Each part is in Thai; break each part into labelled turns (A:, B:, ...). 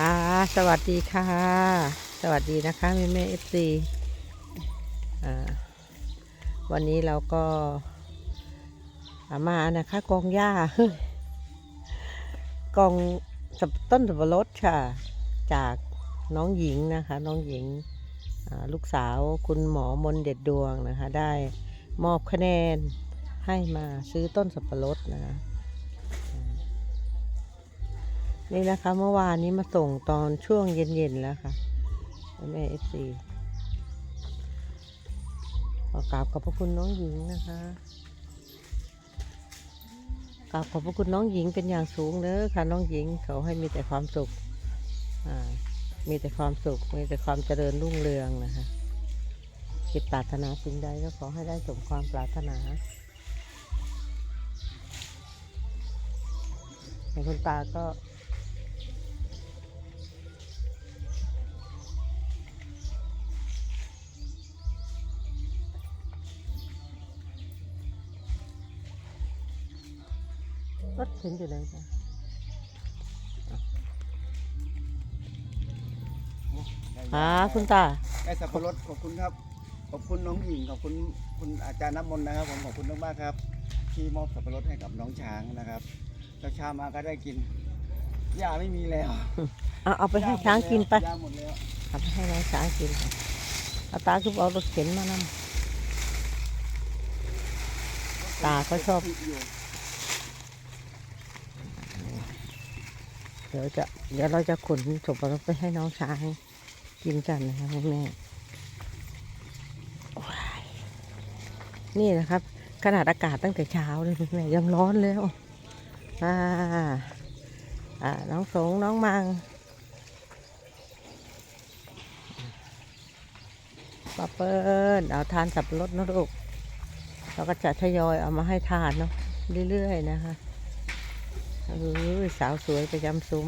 A: ค่ะสวัสดีค่ะ สวัสดีนะคะแม่แม่เอฟซีวันนี้เราก็มานะคะกองหญ้ากองต้นสับปะรดค่ะ จากน้องหญิงนะคะ น้องหญิงลูกสาวคุณหมอมนเด็ดดวงนะคะ ได้มอบคะแนนให้มาซื้อต้นสับปะรดนะคะ นี่นะคะ เมื่อวานนี้มาส่งตอนช่วงเย็นๆแล้วค่ะแม่เอฟซีขอกราบขอบพระคุณน้องหญิงนะคะกราบขอบพระคุณน้องหญิงเป็นอย่างสูงเด้อค่ะ น้องหญิงเขาให้มีแต่ความสุขอ่ามีแต่ความสุข มีแต่ความเจริญรุ่งเรืองนะคะคิดปรารถนาสิ่งใดก็ขอให้ได้สมความปรารถนาในคุณตาก็ ถเข็นอยู่ไหนจ๊ะหาคุณตา
B: ได้สับปะรดขอบคุณครับ ขอบคุณน้องหญิงขอบคุณคุณอาจารย์น้ำมนต์นะครับผมขอบคุณมากๆครับ ที่มอบสับปะรดให้กับน้องช้างนะครับเช้าๆมาก็ได้กินหญ้าไม่มีแล้ว
A: เอาเอาไปให้ช้างกินไป
B: หญ้าหมดแล้ว
A: เอาไปให้น้องช้างกินค่ะเอาตาคือเอารถเข็นมานำตาเขาชอบ
B: อยู่
A: ดี๋ยวจะเดี๋ยวเราจะขนศพเราไปให้น้องช้างกินกันนะคะแม่แม่ว้ายนี่นะครับ ขนาดอากาศตั้งแต่เช้าเลยแม่ยังร้อนแล้วอ่าอ่าน้องสงน้องมังปาเปิ้ลเอาทานสับปะรดนะลูกเราก็จะทยอยเอามาให้ทานเนาะเรื่อยๆนะคะ เออสาวสวยประจำซุ้ม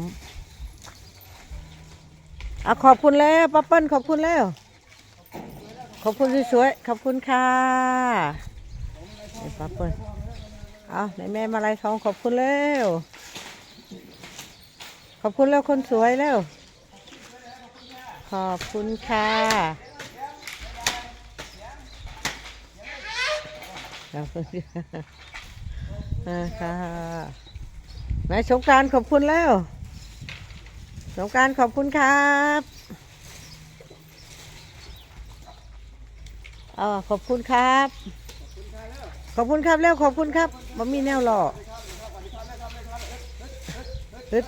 A: อะขอบคุณแล้วป้าเปิ้ลขอบคุณแล้ว ขอบคุณสวยๆขอบคุณค่ะนี่ป้าเปิ้ลเอาไหนแม่มาลัยทองขอบคุณแล้วขอบคุณแล้วคนสวยแล้ว ขอบคุณค่ะขอบคุณค่ะค่ะ นายสงการขอบคุณแล้ว สงการขอบคุณครับอ๋อขอบคุณครับ ขอบคุณครับแล้วขอบคุณครับมันมีแนวหล่อฮึด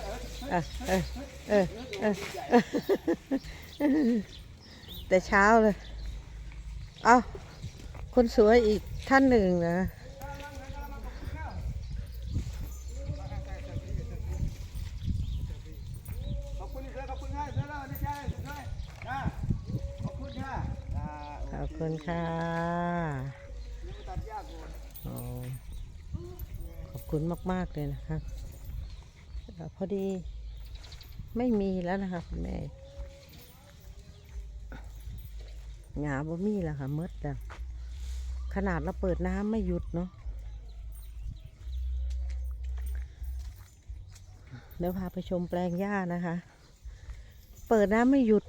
A: เออเออเออเออแต่เช้าเลย เอาคนสวยอีกท่านหนึ่งนะ
B: ขอบคุณเสือขอบคุณค่ะเสือแล้วนี่ใช่เสือด้วยจ้าขอบคุณค่ะอ่าโข
A: อบ คุณค่ะ
B: อ
A: ขอบคุณมาก ๆ เลยนะคะพอดีไม่มีแล้วนะคะคุณแม่หงาบ่มีแล้วค่ะหมดแล้วขนาดเราเปิดน้ำไม่หยุดเนาะเดี๋ยวพาไปชมแปลงหญ้านะคะ เปิดน้ำไม่หยุด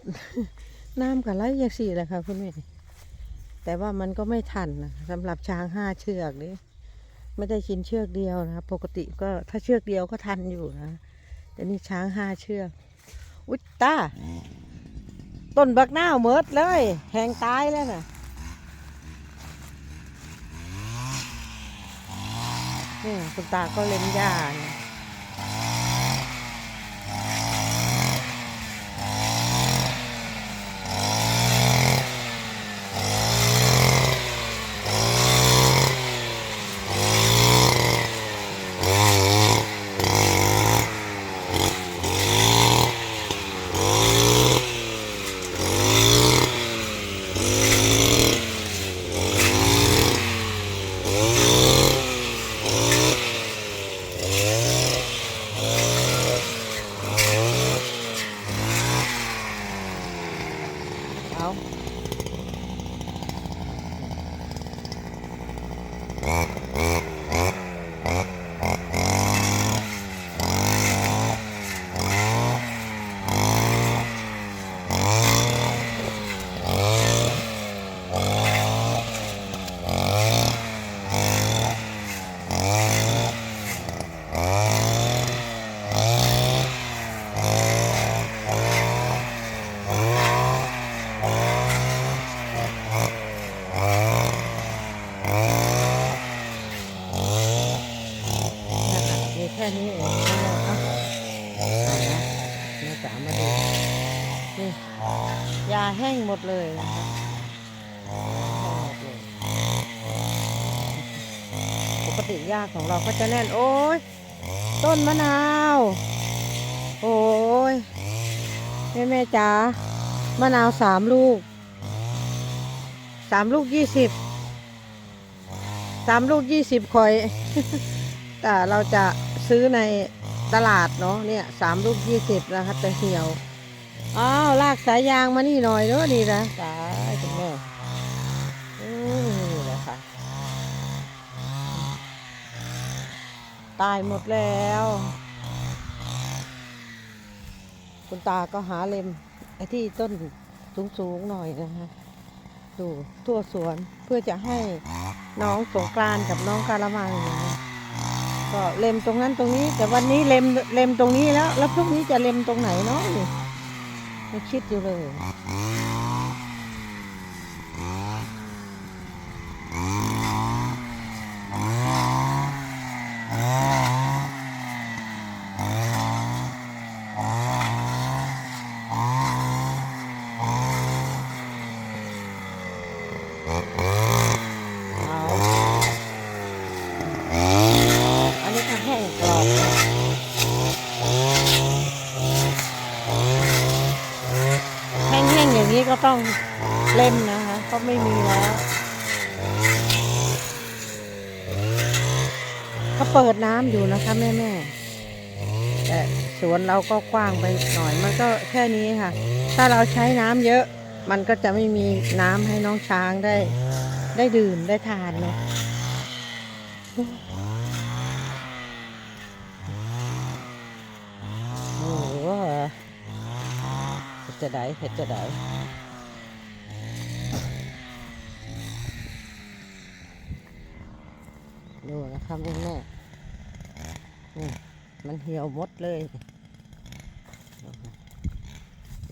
A: น้ำกับไรอย่างสี่แหละค่ะคุณแม่ แต่ว่ามันก็ไม่ทันนะสำหรับช้างห้าเชือกนี่ไม่ได้ชินเชือกเดียวนะปกติก็ถ้าเชือกเดียวก็ทันอยู่นะ แต่นี่ช้างห้าเชือก อุยตาต้นบักหน้าเมิดเลย แหงตายแล้วนะนี่คุณตาก็เล่นหญ้าเนี่ย Rrrr, แห้งหมดเลยนะคะปกติหญ้าของเราก็จะแน่น โอ้ยต้นมะนาว โอ้ยแม่แม่จ๋ามะนาวสามลูกสามลูกยี่สิบสามลูกยี่สิบคอย แต่เราจะซื้อในตลาดเนาะเนี่ยสามลูกยี่สิบนะคะจะเหี่ยว อ้าวลากสายยางมานี่หน่อยเด้อนี่นะสายคุณแม่อืมนี่แหละค่ะ ตายหมดแล้ว คุณตาก็หาเล็มไอ้ที่ต้นสูงๆหน่อยนะคะดูทั่วสวนเพื่อจะให้น้องสงกรานกับน้องกาละมังนะะก็เล็มตรงนั้นตรงนี้ แต่วันนี้เล็มเล็มตรงนี้แล้ว แล้วพรุ่งนี้จะเล็มตรงไหนเนาะ นี่ไม่คิดอยู่เลย เอาอันนี้ก็แห้งกรอบแห้งๆอย่างนี้ก็ ต้องเล่มนะคะก็ไม่มีแล้วเขาเปิดน้ำอยู่นะคะแม่ๆแต่สวนเราก็กว้างไปหน่อยมันก็แค่นี้ค่ะ ถ้าเราใช้น้ำเยอะ มันก็จะไม่มีน้ำให้น้องช้างได้ ได้ดื่มได้ทานเนาะโอ้โหเห็ดจะได้เห็ดจะได้ ดูนะครับแม่นี่มันเหี่ยวหมดเลย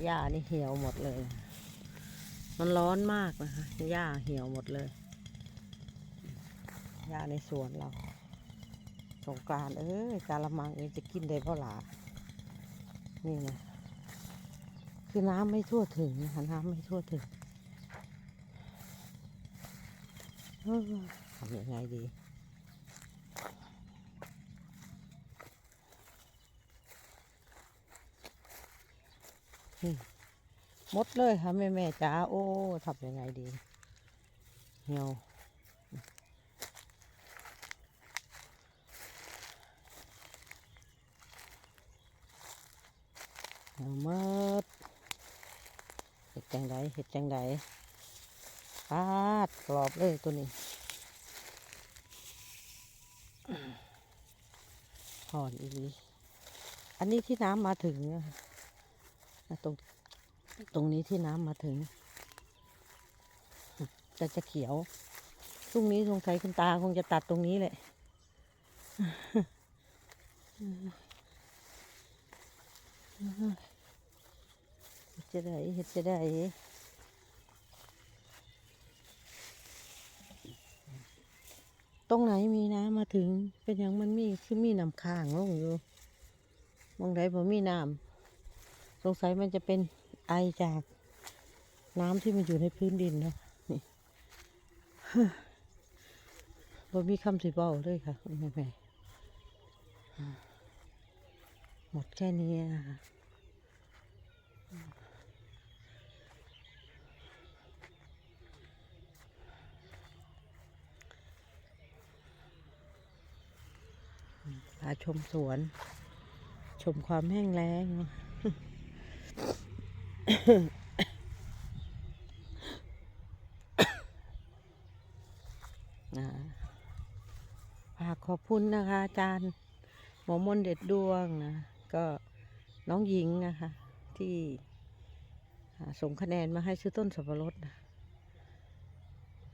A: หญ้านี่เหี่ยวหมดเลย มันร้อนมากนะคะหญ้าเหี่ยวหมดเลยหญ้าในสวนเรา สงกรารเอ้ยกาละมังเองจะกินได้เพราะหลานี่นะคือน้ำไม่ทั่วถึงนะคะน้ำไม่ทั่วถึงทำยังไงดี หมดเลยค่ะแม่แม่จ๋าโอ้ทำยังไงดีเหี่ยวเหี่ยวมดเห็ดจังไดเห็ดจังไดปาดกรอบเลยตัวนี้หอนอีหลีอันนี้ที่น้ำมาถึงนะคะอะ ตรงตรงนี้ที่น้ำมาถึง จะจะเขียวพรุ่งนี้สงสัยคุณตาคงจะตัดตรงนี้แหละเฮ็ดจะได้เห็ดจะได้ตรงไหนมีน้ำมาถึง เป็นอย่างมันมีคือมีน้ำค้างลงอยู่มองไดบ่มีน้ำ สงสัยมันจะเป็นไอจากน้ำที่มันอยู่ในพื้นดินนะนี่บ่มีคำสิเบาเลยค่ะแม่แม่หมดแค่นี้นะคะพาชมสวน ชมความแห้งแล้งนะนะ ฝากขอบคุณนะคะ อาจารย์ หมอมนเด็ดดวงนะ ก็น้องหญิงนะคะ ที่ส่งคะแนนมาให้ซื้อต้นสับปะรดนะ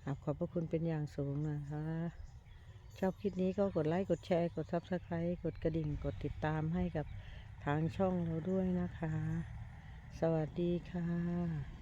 A: อ่าขอบพระคุณเป็นอย่างสูงนะคะ ชอบคลิปนี้ก็กดไลค์กดแชร์กดซับสไครต์กดกระดิ่งกดติดตามให้กับทางช่องเราด้วยนะคะ สวัสดีค่ะ